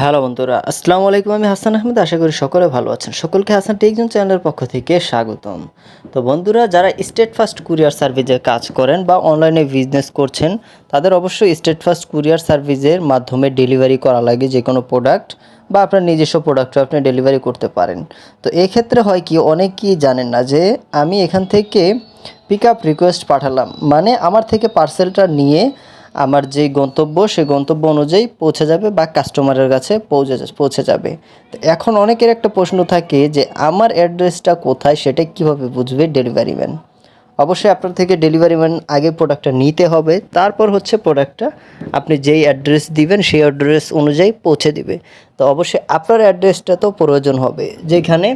Hello বন্ধুরা, আসসালামু আলাইকুম। আমি হাসান আহমেদ, আশা করি সকলে ভালো আছেন। সকলকে হাসান টেকজন চ্যানেলের পক্ষ থেকে স্বাগতম। তো বন্ধুরা, যারা স্টেট ফার্স্ট কুরিয়ার সার্ভিসে কাজ করেন বা অনলাইনে বিজনেস করছেন, তাদের অবশ্যই স্টেট ফার্স্ট কুরিয়ার সার্ভিসের মাধ্যমে ডেলিভারি করা লাগে যে কোনো প্রোডাক্ট বা আপনার নিজস্ব প্রোডাক্টও আপনি ডেলিভারি করতে পারেন। তো এক্ষেত্রে হয় কি, অনেকেই জানেন না যে আমি এখান থেকে পিক আপ রিকোয়েস্ট পাঠালাম। মানে আমার থেকে পার্সেলটা নিয়ে আমার যে গন্তব্য, সেই গন্তব্য অনুযায়ী পৌঁছে যাবে বা কাস্টমারের কাছে পৌঁছে পৌঁছে যাবে। তো এখন অনেকের একটা প্রশ্ন থাকে যে, আমার অ্যাড্রেসটা কোথায়, সেটা কীভাবে বুঝবে ডেলিভারি ম্যান অবশ্যই আপনার থেকে ডেলিভারি ম্যান আগে প্রোডাক্টটা নিতে হবে। তারপর হচ্ছে প্রোডাক্টটা আপনি যেই অ্যাড্রেস দিবেন, সেই অ্যাড্রেস অনুযায়ী পৌঁছে দিবে। তো অবশ্যই আপনার অ্যাড্রেসটা তো প্রয়োজন হবে, যেখানে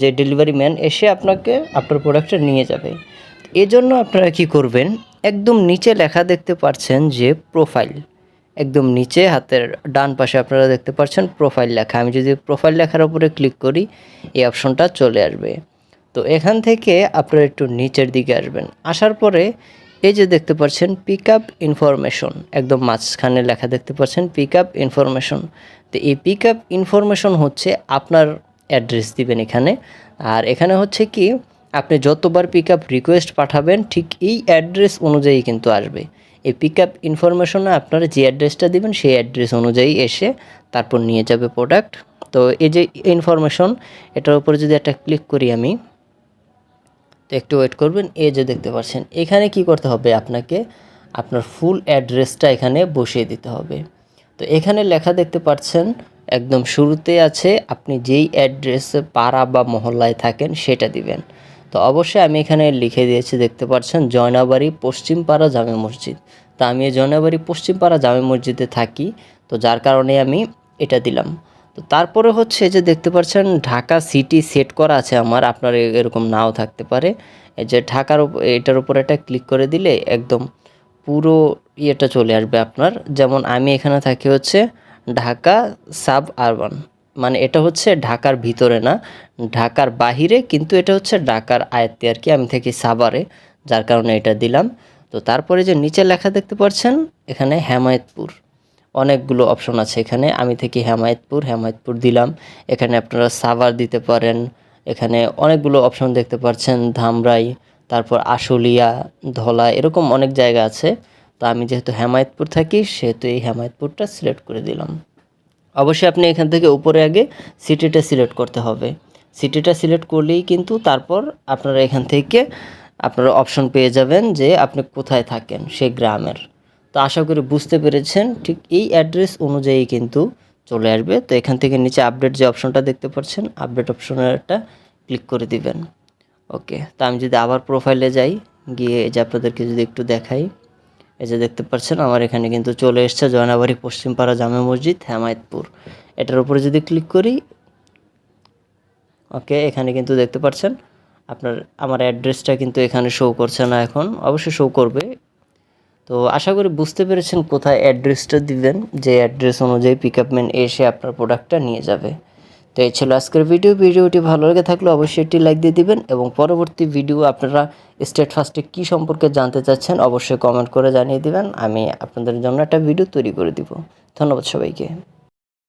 যে ডেলিভারি ম্যান এসে আপনাকে আপনার প্রোডাক্টটা নিয়ে যাবে। এজন্য আপনারা কি করবেন একদম নিচে লেখা দেখতে পাচ্ছেন যে প্রোফাইল। একদম নিচে হাতের ডান পাশে আপনারা দেখতে পাচ্ছেন প্রোফাইল লেখা। আমি যদি প্রোফাইল লেখার উপরে ক্লিক করি, এই অপশনটা চলে আসবে। তো এখান থেকে আপনারা একটু নিচের দিকে আসবেন। আসার পরে এই যে দেখতে পাচ্ছেন পিক আপ ইনফরমেশন। একদম মাঝখানে লেখা দেখতে পাচ্ছেন পিক আপ ইনফরমেশন। তো এই পিক আপ ইনফরমেশন হচ্ছে আপনার অ্যাড্রেস দিবেন এখানে। আর এখানে হচ্ছে কি আপনি যতবার পিক আপ রিকোয়েস্ট পাঠাবেন, ঠিক এই অ্যাড্রেস অনুযায়ী কিন্তু আসবে। এই পিক আপ ইনফরমেশনে আপনারা যে অ্যাড্রেসটা দিবেন, সেই অ্যাড্রেস অনুযায়ী এসে তারপর নিয়ে যাবে প্রোডাক্ট তো এই যে ইনফরমেশন এটার উপরে যদি একটা ক্লিক করি আমি, তো একটু ওয়েট করবেন, এই যে দেখতে পাচ্ছেন, এখানে কি করতে হবে আপনাকে? আপনার ফুল অ্যাড্রেসটা এখানে বসিয়ে দিতে হবে। তো এখানে লেখা দেখতে পাচ্ছেন, একদম শুরুতে আছে, আপনি যেই অ্যাড্রেসে পাড়া বা মহল্লায় থাকেন, সেটা দিবেন। তো অবশ্যই আমি এখানে লিখে দিয়েছি, দেখতে পাচ্ছেন, জয়নাবাড়ি পশ্চিমপাড়া জামে মসজিদ। তা আমি এই জয়নাবাড়ি পশ্চিমপাড়া জামে মসজিদে থাকি, তো যার কারণে আমি এটা দিলাম। তো তারপরে হচ্ছে যে দেখতে পাচ্ছেন, ঢাকা সিটি সেট করা আছে আমার, আপনার এরকম নাও থাকতে পারে। এই যে ঢাকার এটার উপর একটা ক্লিক করে দিলে একদম পুরো ইয়েটা চলে আসবে আপনার। যেমন আমি এখানে থাকি হচ্ছে ঢাকা সাব আরবান মানে এটা হচ্ছে ঢাকার ভিতরে না ঢাকার বাহিরে, কিন্তু এটা হচ্ছে ঢাকার আয়ত্তে আর কি। আমি থাকি সাভারে, যার কারণে এটা দিলাম। তো তারপরে যে নিচে লেখা দেখতে পাচ্ছেন, এখানে হেমায়তপুর। অনেকগুলো অপশন আছে এখানে। আমি থেকে হেমায়তপুর হেমায়তপুর দিলাম। এখানে আপনারা সাভার দিতে পারেন। এখানে অনেকগুলো অপশন দেখতে পাচ্ছেন। ধামরাই, তারপর আশুলিয়া, ধলা, এরকম অনেক জায়গা আছে। তো আমি যেহেতু হেমায়তপুর থাকি, সেহেতু এই হেমায়তপুরটা সিলেক্ট করে দিলাম। অবশ্যই আপনি এখান থেকে উপরে আগে সিটিটা সিলেক্ট করতে হবে। সিটিটা সিলেক্ট করলেই কিন্তু তারপর আপনারা এখান থেকে আপনারা অপশন পেয়ে যাবেন যে আপনি কোথায় থাকেন সেই গ্রামের। তো আশা করি বুঝতে পেরেছেন, ঠিক এই অ্যাড্রেস অনুযায়ী কিন্তু চলে আসবে। তো এখান থেকে নিচে আপডেট যে অপশনটা দেখতে পাচ্ছেন আপডেট অপশনের একটা ক্লিক করে দিবেন। ওকে তা আমি যদি আবার প্রোফাইলে যাই, গিয়ে এই যে আপনাদেরকে যদি একটু দেখাই, এই যে দেখতে পাচ্ছেন, আমার এখানে কিন্তু চলে এসছে জয়নাবাড়ি পশ্চিমপাড়া জামে মসজিদ, হেমায়তপুর। এটার উপরে যদি ক্লিক করি ওকে এখানে কিন্তু দেখতে পাচ্ছেন আপনার আমার অ্যাড্রেসটা কিন্তু এখানে শো করছে না এখন, অবশ্যই শো করবে। তো আশা করি বুঝতে পেরেছেন কোথায় অ্যাড্রেসটা দিবেন, যে অ্যাড্রেস অনুযায়ী পিক ম্যান এসে আপনার প্রোডাক্টটা নিয়ে যাবে। তো এই ছিল আজকের ভিডিও ভিডিওটি ভালো লেগে থাকলে অবশ্যই একটি লাইক দিয়ে দিবেন এবং পরবর্তী ভিডিও আপনারা স্টেট ফার্স্টে কী সম্পর্কে জানতে চাচ্ছেন অবশ্যই কমেন্ট করে জানিয়ে দিবেন, আমি আপনাদের জন্য একটা ভিডিও তৈরি করে দিব। ধন্যবাদ সবাইকে।